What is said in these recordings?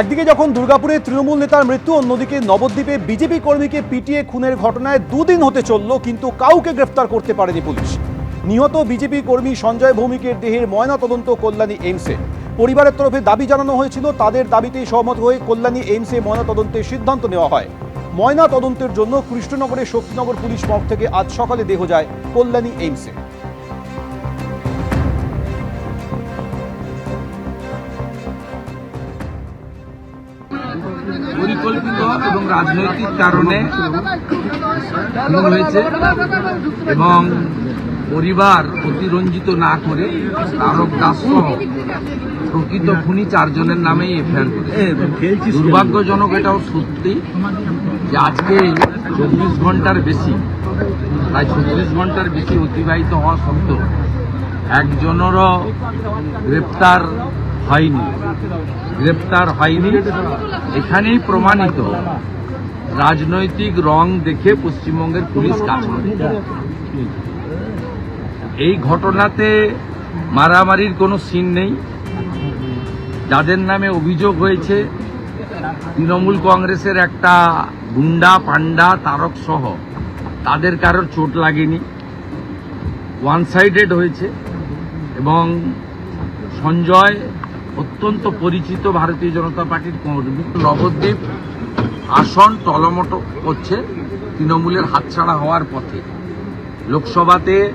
একদিকে যখন দুর্গাপুরে তৃণমূল নেতার মৃত্যু, অন্যদিকে নবদ্বীপে বিজেপি কর্মীকে পিটিয়ে খুনের ঘটনায় দুদিন হতে চলল, কিন্তু কাউকে গ্রেফতার করতে পারেনি পুলিশ। নিহত বিজেপি কর্মী সঞ্জয় ভৌমিকের দেহের ময়না তদন্ত কল্যাণী এইমসে। পরিবারের তরফে দাবি জানানো হয়েছিল, তাদের দাবিতেই সহমত হয়ে কল্যাণী এইমসে ময়না তদন্তের সিদ্ধান্ত নেওয়া হয়। ময়না তদন্তের জন্য কৃষ্ণনগরের শক্তিনগর পুলিশ মঠ থেকে আজ সকালে দেহ যায় কল্যাণী এইমসে। এবং রাজনৈতিক কারণে খুন হয়েছে এবং পরিবার অতিরঞ্জিত না করে তারক দাস সহ প্রকৃত খুনি চারজনের নামেই এফআইআর করেছে। দুর্ভাগ্যজনক এটাও সত্যি যে আজকে চব্বিশ ঘণ্টার বেশি, প্রায় চব্বিশ ঘণ্টার বেশি অতিবাহিত হওয়া সত্ত্বেও একজনেরও গ্রেপ্তার হয়নি, গ্রেপ্তার হয়নি, এখানেই প্রমাণিত। রাজনৈতিক রং দেখে পশ্চিমবঙ্গের পুলিশ কাজ করে। এই ঘটনাতে মারামারির কোনো সিন নেই। যাদের নামে অভিযোগ হয়েছে, তৃণমূল কংগ্রেসের একটা গুন্ডা পান্ডা তারক সহ, তাদের কারোর চোট লাগেনি। ওয়ান সাইডেড হয়েছে এবং সঞ্জয় অত্যন্ত পরিচিত ভারতীয় জনতা পার্টির কর্মী নবদ্বীপ আসন টলমটো করছে তৃণমূলের হাতছাড়া হওয়ার পথে। লোকসভাতে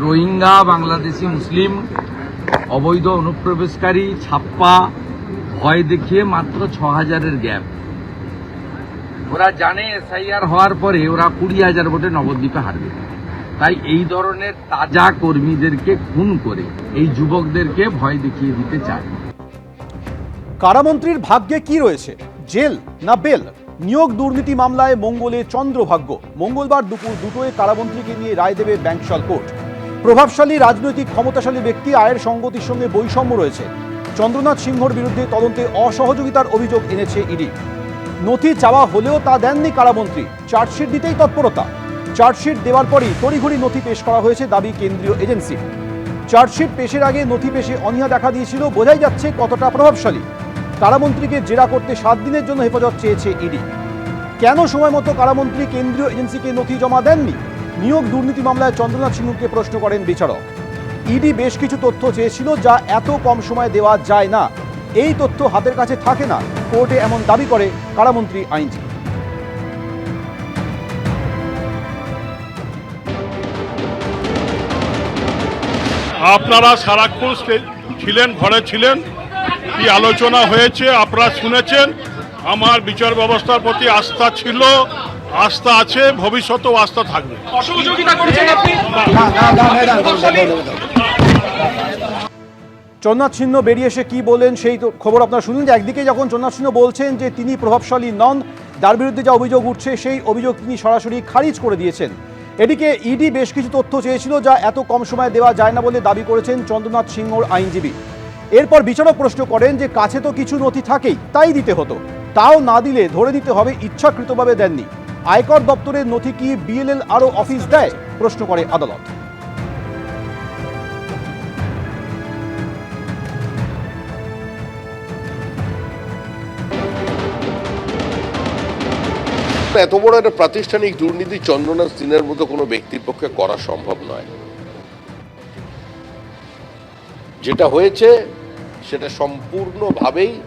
রোহিঙ্গা, বাংলাদেশি, মুসলিম, অবৈধ অনুপ্রবেশকারী ছাপ্পা ভয় দেখিয়ে মাত্র ছ হাজারের গ্যাপ। ওরা জানে এসআইআর হওয়ার পরে ওরা কুড়ি হাজার ভোটে নবদ্বীপে হারবে। তাই এই ধরনের তাজা কর্মীদেরকে খুন করে এই যুবকদেরকে ভয় দেখিয়ে দিতে চায়। কারামন্ত্রীর ভাগ্যে কি রয়েছে? জেল না বেল? নিয়োগ দুর্নীতি মামলায় মঙ্গলে চন্দ্রভাগ্য। মঙ্গলবার দুপুর দুটোয় কারামন্ত্রীকে নিয়ে রায় দেবে ব্যাংকশাল কোর্ট। প্রভাবশালী রাজনৈতিক ক্ষমতাশালী ব্যক্তি আয়ের সঙ্গতির সঙ্গে বৈষম্য রয়েছে। চন্দ্রনাথ সিংহর বিরুদ্ধে তদন্তে অসহযোগিতার অভিযোগ এনেছে ইডি। নথি চাওয়া হলেও তা দেননি কারামন্ত্রী। চার্জশিট দিতেই তৎপরতা। চার্জশিট দেওয়ার পরই তড়িঘড়ি নথি পেশ করা হয়েছে দাবি কেন্দ্রীয় এজেন্সি চার্জশিট পেশের আগে নথি পেশে অনীহা দেখা দিয়েছিল, বোঝাই যাচ্ছে কতটা প্রভাবশালী। কারামন্ত্রীকে জেরা করতে সাত দিনের জন্য হেফাজত চেয়েছে ইডি। কেন সময় মতো কারামন্ত্রী কেন্দ্রীয় এজেন্সিকে নথি জমা দেননি? নিয়োগ দুর্নীতি মামলায় চন্দ্রনাথ সিংহকে প্রশ্ন করেন বিচারক। ইডি বেশ কিছু তথ্য চেয়েছিল যা এত কম সময় দেওয়া যায় না। এই তথ্য হাতের কাছে থাকে না। কোর্টে এমন দাবি করে কারামন্ত্রী আইনজীবী। আপনারা সারাক্ষণ ছিলেন ঘরে ছিলেন কি আলোচনা হয়েছে আপনারা শুনেছেন। আমার বিচার ব্যবস্থার প্রতি আস্থা ছিল আস্থা আছে ভবিষ্যতেও আস্থা থাকবে। সিংহ বেরিয়ে এসে কি বলেন সেই তো খবর আপনারা শুনুন। যে একদিকে যখন চন্দ্রনাথ সিংহ বলছেন যে তিনি প্রভাবশালী নন তার বিরুদ্ধে যা অভিযোগ উঠছে সেই অভিযোগ তিনি সরাসরি খারিজ করে দিয়েছেন। এদিকে ইডি বেশ কিছু তথ্য চেয়েছিল যা এত কম সময়ে দেওয়া যায় না বলে দাবি করেছেন চন্দ্রনাথ সিংহর আইনজীবী। এরপর বিচারক প্রশ্ন করেন যে কাছে তো কিছু নথি থাকেই, তাই দিতে হতো। তাও না দিলে ধরে দিতে হবে ইচ্ছাকৃতভাবে দেননি। আয়কর দপ্তরের নথি কি বিএলএল আরও অফিস দেয়? প্রশ্ন করে আদালত। এত বড় একটা প্রাতিষ্ঠানিক দুর্নীতি চন্দ্রনাথ সিনের মতো কোনো ব্যক্তির পক্ষে করা সম্ভব নয়। যেটা হয়েছে, সেটা সম্পূর্ণভাবেই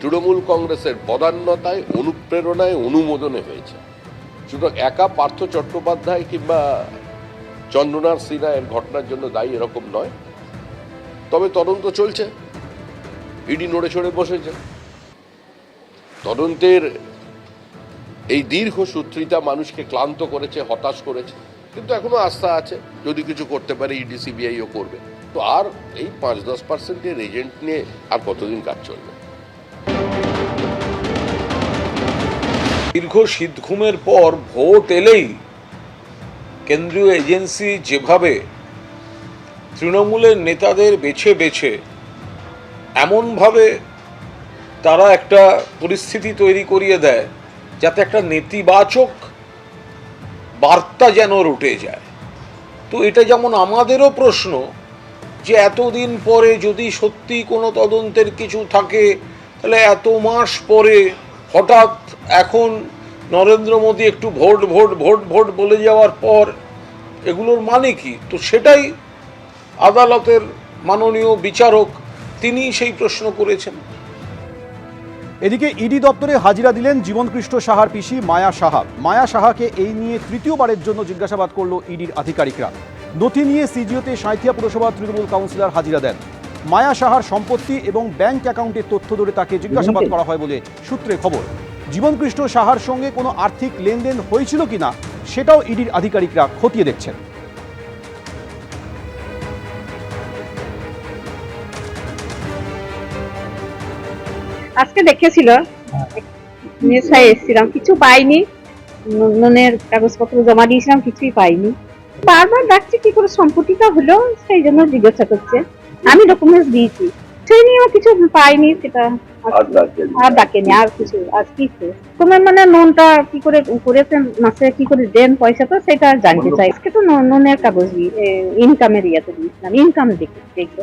তৃণমূল কংগ্রেসের পদান্নতায় অনুপ্রেরণায়, অনুমোদনে হয়েছে। সুতরাং একা পার্থ চট্টোপাধ্যায় কিংবা চন্দ্রনাথ সিনহা এর ঘটনার জন্য দায়ী এরকম নয়। তবে তদন্ত চলছে। ইডি নড়ে চড়ে বসেছে। তদন্তের এই দীর্ঘ সূত্রিতা মানুষকে ক্লান্ত করেছে, হতাশ করেছে, কিন্তু এখনও আস্থা আছে, যদি কিছু করতে পারে ইডি সিবিআইও করবে। তো আর এই পাঁচ দশ পার্সেন্টের এজেন্ট নিয়ে আর কতদিন কাজ চলবে? দীর্ঘ শীত ঘুমের পর ভোট এলেই কেন্দ্রীয় এজেন্সি যেভাবে তৃণমূলের নেতাদের বেছে বেছে, এমনভাবে তারা একটা পরিস্থিতি তৈরি করিয়ে দেয় যাতে একটা নেতিবাচক বার্তা যেন রুটে যায়। তো এটা যেমন আমাদেরও প্রশ্ন যে এতদিন পরে যদি সত্যি কোনো তদন্তের কিছু থাকে, তাহলে এত মাস পরে হঠাৎ এখন নরেন্দ্র মোদী একটু ভোট ভোট ভোট ভোট বলে যাওয়ার পর এগুলোর মানে কি? তো সেটাই আদালতের মাননীয় বিচারক তিনি সেই প্রশ্ন করেছেন। এদিকে ইডি দপ্তরে হাজিরা দিলেন জীবনকৃষ্ণ সাহার পিসি মায়া সাহা। মায়া সাহাকে এই নিয়ে তৃতীয়বারের জন্য জিজ্ঞাসাবাদ করল ইডির আধিকারিকরা। নথি নিয়ে সিজিওতে সাঁথিয়া পুরসভা তৃণমূল কাউন্সিলর হাজিরা দেন। মায়া সাহার সম্পত্তি এবং ব্যাংক অ্যাকাউন্টের তথ্য ধরে তাকে জিজ্ঞাসাবাদ করা হয় বলে সূত্রে খবর। জীবনকৃষ্ণ সাহার সঙ্গে কোনো আর্থিক লেনদেন হয়েছিল কিনা, সেটাও ইডির আধিকারিকরা খতিয়ে দেখছেন। আজকে দেখেছিল। নেশায় এসেছিলাম। কিছু পাইনি। নুনের কাগজপত্র জমা দিয়েছিলাম কিছুই পাইনি। বারবার ডাকছে কি করে সম্পত্তিটা হলো? সেই জন্য জিজ্ঞাসা করছে। আমি ডকুমেন্টস দিয়েছি। সেই নিয়েও কিছু পাইনি সেটা আর ডাকেনি। আর কিছু আর কি তোমার মানে নুনটা কি করে করেছেন মাসে কি করে দেন পয়সাটা সেটা জানতে চাই। আজকে তো নুনের কাগজ ইনকামের ইয়েতে দিয়েছিলাম। ইনকাম দেখে দেখবে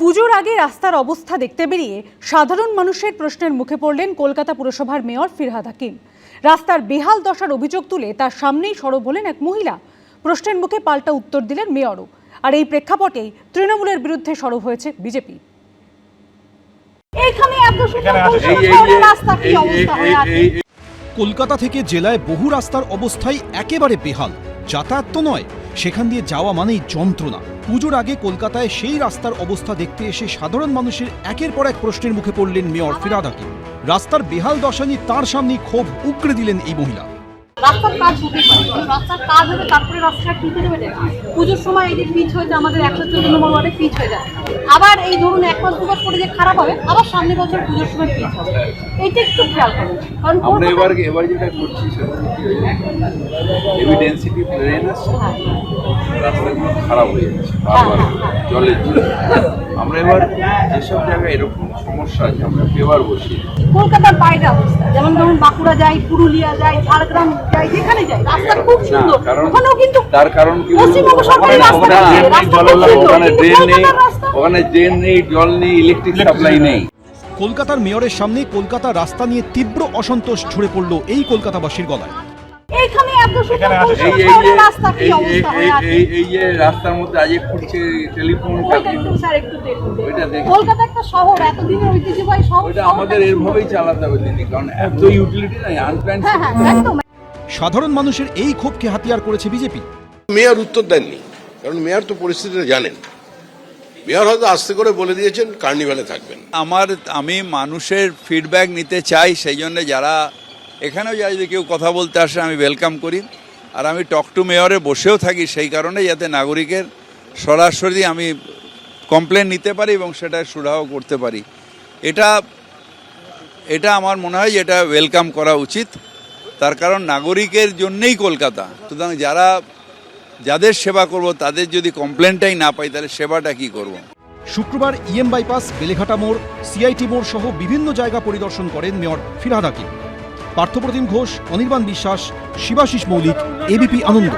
পুজোর আগে রাস্তার অবস্থা দেখতে বেরিয়ে সাধারণ মানুষের প্রশ্নের মুখে পড়লেন কলকাতা পুরসভার মেয়র ফিরহাদ হাকিম। রাস্তার বেহাল দশার অভিযোগ তুলে তার সামনেই সরব হলেন এক মহিলা। প্রশ্নের মুখে পাল্টা উত্তর দিলেন মেয়রও। আর এই প্রেক্ষাপটেই তৃণমূলের বিরুদ্ধে সরব হয়েছে বিজেপি। কলকাতা থেকে জেলায় বহু রাস্তার অবস্থাই একেবারে বেহাল। যাতায়াত তো নয় সেখান দিয়ে যাওয়া মানেই যন্ত্রণা। পুজোর আগে কলকাতায় সেই রাস্তার অবস্থা দেখতে এসে সাধারণ মানুষের একের পর এক প্রশ্নের মুখে পড়লেন মেয়র ফিরাদ হাকিম রাস্তার বেহাল দশা নিয়ে তাঁর সামনেই ক্ষোভ উগড়ে দিলেন এই মহিলা। রাস্তার কাজ হতে পারে রাস্তার কাজ হলে তারপরে রাস্তাটা ঠিক হয়ে যাবে পুজোর সময় এই যে পিচ হয়েছে আমাদের একশো চোদ্দ নম্বর ওয়ার্ডে পিচ হয়ে যাবে আবার এই ধরুন এক মাস দু মাস পরে যে খারাপ হবে আবার সামনের বছর পুজোর সময় পিচ হবে। এইটা একটু খেয়াল করুন। কারণ আমরা এবার এবার যেটা করছি সেটা হেভি ডেন্সিটি প্লেন আসছে রাস্তাগুলো খারাপ হয়ে যাচ্ছে বারবার জলের জন্য। আমরা এবার যেসব জায়গায় এরকম সমস্যা আছে আমরা বসিয়ে কলকাতার বাইরে অবস্থা। যেমন ধরুন বাঁকুড়া যাই পুরুলিয়া যাই ঝাড়গ্রাম যাই যেখানে যাই রাস্তা খুব সুন্দর। কারণ ওখানেও কিন্তু তার কারণ কি পশ্চিমবঙ্গ সরকারি ওখানে রাস্তা ওখানে ড্রেন নেই ওখানে ড্রেন নেই কলকাতার ওখানে ড্রেন নেই জল নেই ইলেকট্রিক সাপ্লাই নেই। কলকাতার মেয়রের সামনে কলকাতা রাস্তা নিয়ে তীব্র অসন্তোষ ঝরে পড়ল এই কলকাতাবাসীর গলায়। এইখানে এত এই এই রাস্তা কি এই- অবস্থা? এই- এই- আছে এই এই যে রাস্তার মধ্যে আজ টেলিফোন ওইটা স্যার একটু দেখুন। ওইটা কলকাতা একটা শহর এতদিনের ঐতিহ্যবাহী শহর ওইটা আমাদের এরভাবেই চালাতে হবে দিদি কারণ এত ইউটিলিটি নাই আনপ্ল্যান হ্যাঁ হ্যাঁ সাধারণ মানুষের এই ক্ষোভকে হাতিয়ার করেছে বিজেপি। মেয়র উত্তর দেননি কারণ মেয়র তো পরিস্থিতিটা জানেন। মেয়র হয়তো আস্তে করে বলে দিয়েছেন কার্নিভালে থাকবেন। আমার আমি মানুষের ফিডব্যাক নিতে চাই সেই জন্য যারা এখানেও যারা যদি কেউ কথা বলতে আসে, আমি ওয়েলকাম করি। আর আমি টক টু মেয়রে বসেও থাকি, সেই কারণে যাতে নাগরিকের সরাসরি আমি কমপ্লেন নিতে পারি এবং সেটা সুরাহ করতে পারি। এটা এটা আমার মনে হয় এটা ওয়েলকাম করা উচিত। তার কারণ নাগরিকের জন্যেই কলকাতা। সুতরাং যারা, যাদের সেবা করব, তাদের যদি কমপ্লেনটাই না পাই, তাহলে সেবাটা কি করব? শুক্রবার ইএম বাইপাস বেলেঘাটা মোড় সিআইটি মোড় সহ বিভিন্ন জায়গা পরিদর্শন করেন মেয়র ফিরহাদ পার্থপ্রতিম ঘোষ অনির্বাণ বিশ্বাস শিবাশিস মৌলিক এবিপি আনন্দ।